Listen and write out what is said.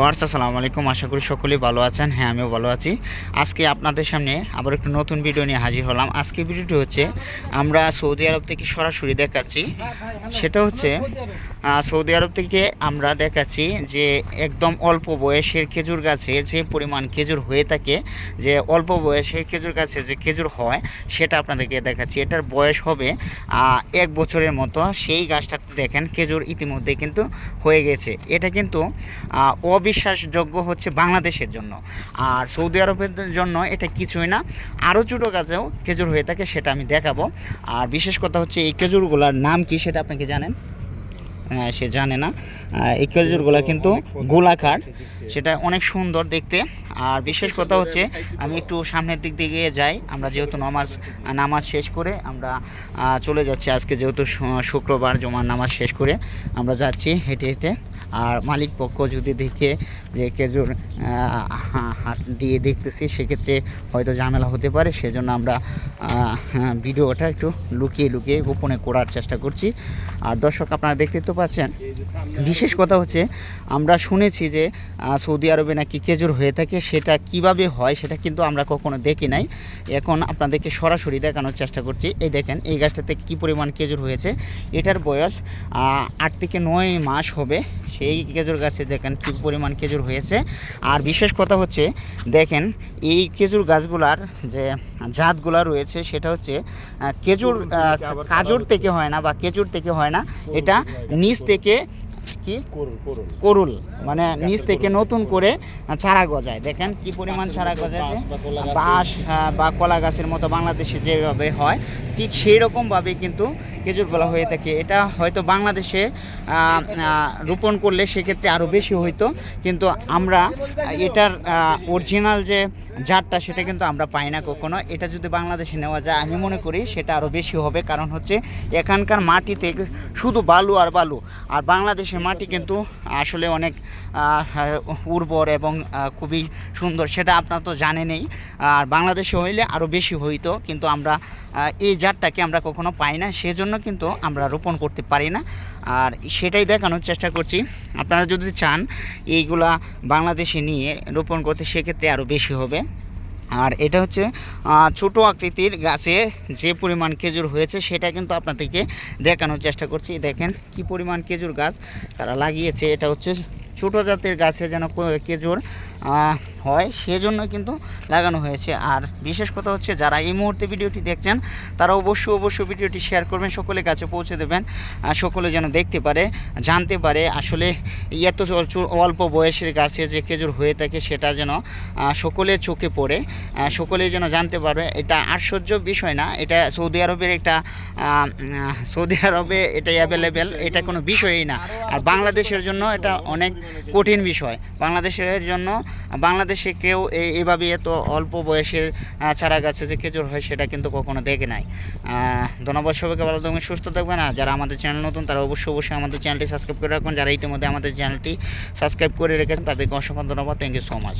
ওয়ার্স আসসালামু আলাইকুম। আশা করি সকলেই ভালো আছেন। হ্যাঁ আমিও ভালো আছি। আজকে আপনাদের সামনে আবার একটু নতুন ভিডিও নিয়ে হাজির হলাম। আজকে ভিডিওটি হচ্ছে, আমরা সৌদি আরব থেকে সরাসরি দেখাচ্ছি। সেটা হচ্ছে সৌদি আরব থেকে আমরা দেখাচ্ছি যে একদম অল্প বয়সের খেজুর গাছে যে পরিমাণ খেজুর হয়ে থাকে, যে অল্প বয়সের খেজুর গাছে যে খেজুর হয়, সেটা আপনাদেরকে দেখাচ্ছি। এটার বয়স হবে এক বছরের মতো। সেই গাছটাতে দেখেন খেজুর ইতিমধ্যে কিন্তু হয়ে গেছে। এটা কিন্তু অবিশ্বাসযোগ্য হচ্ছে বাংলাদেশের জন্য। আর সৌদি আরবের জন্য এটা কিছুই না। আরও ছোটো গাছেও খেজুর হয়ে থাকে, সেটা আমি দেখাবো। আর বিশেষ কথা হচ্ছে এই খেজুরগুলোর নাম কি সেটা আপনাকে জানেন? সে জানে না। এই খেজুরগুলো কিন্তু গোলাকার। সেটা অনেক সুন্দর দেখতে। আর বিশেষ কথা হচ্ছে, আমি একটু সামনের দিক দিয়ে যাই। আমরা যেহেতু নামাজ নামাজ শেষ করে আমরা চলে যাচ্ছি। আজকে যেহেতু শুক্রবার, জমার নামাজ শেষ করে আমরা যাচ্ছি হেঁটে হেঁটে। আর মালিক পক্ষ যদি দেখে যে খেজুর হাত দিয়ে দেখতেছি সেক্ষেত্রে হয়তো ঝামেলা হতে পারে। সেজন্য আমরা হ্যাঁ, ভিডিওটা একটু লুকিয়ে লুকিয়ে গোপনে করার চেষ্টা করছি। আর দর্শক আপনারা দেখতে তো পাচ্ছেন বিশেষ কথা হচ্ছে আমরা শুনেছি যে সৌদি আরবে নাকি খেজুর হয়ে থাকে সেটা কীভাবে হয় সেটা কিন্তু আমরা কখনো দেখি নাই। এখন আপনাদেরকে সরাসরি দেখানোর চেষ্টা করছি। এই দেখেন এই গাছটাতে কী পরিমাণ খেজুর হয়েছে এটার বয়স আট থেকে নয় মাস হবে। সেই খেজুর গাছে দেখেন কী পরিমাণ খেজুর হয়েছে। আর বিশেষ কথা হচ্ছে দেখেন এই খেজুর গাছগুলার যে জাতগুলা রয়েছে সেটা হচ্ছে কেজুর খেজুর কাজুর থেকে হয় না বা খেজুর থেকে হয় না। এটা নিচ থেকে কি? করুল মানে নিচ থেকে নতুন করে চারা গজায়। দেখেন কি পরিমাণ চারা গজাচ্ছে বাঁশ বা কলা গাছের মতো বাংলাদেশে যেভাবে হয় ঠিক সেই রকমভাবে কিন্তু খেজুরগুলো হয়ে থাকে। এটা হয়তো বাংলাদেশে রোপণ করলে সেক্ষেত্রে আরও বেশি হইতো। কিন্তু আমরা এটার অরিজিনাল যে জাতটা সেটা কিন্তু আমরা পাই না কখনো। এটা যদি বাংলাদেশে নেওয়া যায় আমি মনে করি সেটা আরও বেশি হবে। কারণ হচ্ছে এখানকার মাটিতে শুধু বালু আর বালু। আর বাংলাদেশের মাটি কিন্তু আসলে অনেক উর্বর এবং খুবই সুন্দর, সেটা আপনারা তো জানেনই। আর বাংলাদেশে হইলে আরও বেশি হইতো, কিন্তু আমরা এই জাতটাকে আমরা কখনো পাই না, সেজন্য কিন্তু আমরা রোপণ করতে পারি না। আর সেটাই দেখানোর চেষ্টা করছি। আপনারা যদি চান এইগুলা বাংলাদেশে নিয়ে রোপণ করতে, সেক্ষেত্রে আরও বেশি হবে। আর এটা হচ্ছে ছোট আকৃতির গাছে যে পরিমাণ খেজুর হয়েছে সেটা কিন্তু আপনাদেরকে দেখানোর চেষ্টা করছি। দেখেন কি পরিমাণ খেজুর গাছ তারা লাগিয়েছে। এটা হচ্ছে ছোট জাতের গাছে যেন খেজুর হয় সেজন্য কিন্তু লাগানো হয়েছে। আর বিশেষ কথা হচ্ছে, যারা এই মুহূর্তে ভিডিওটি দেখছেন, তারা অবশ্যই অবশ্যই ভিডিওটি শেয়ার করবেন, সকলের কাছে পৌঁছে দেবেন সকলে যেন দেখতে পারে, জানতে পারে আসলে এত অল্প বয়সের গাছে যে খেজুর হয়ে থাকে সেটা যেন সকলের চোখে পড়ে। আহ, সকলে যেন জানতে পারবে এটা আশ্চর্য বিষয় না এটা সৌদি আরবের একটা সৌদি আরবে এটা অ্যাভেলেবেল এটা কোনো বিষয়ই না। আর বাংলাদেশের জন্য এটা অনেক কঠিন বিষয়। বাংলাদেশের জন্য বাংলাদেশে কেউ এভাবে এত অল্প বয়সের চারা গাছে যে খেজুর হয় সেটা কিন্তু কখনো দেখে নাই। ধন্যবাদ সবাইকে ভালো থাকবেন সুস্থ থাকবেন। আর যারা আমাদের চ্যানেল নতুন তারা অবশ্যই অবশ্যই আমাদের চ্যানেলটি সাবস্ক্রাইব করে রাখবেন যারা ইতিমধ্যে আমাদের চ্যানেলটি সাবস্ক্রাইব করে রেখেছেন তাদেরকে অসংখ্য ধন্যবাদ। Thank you so much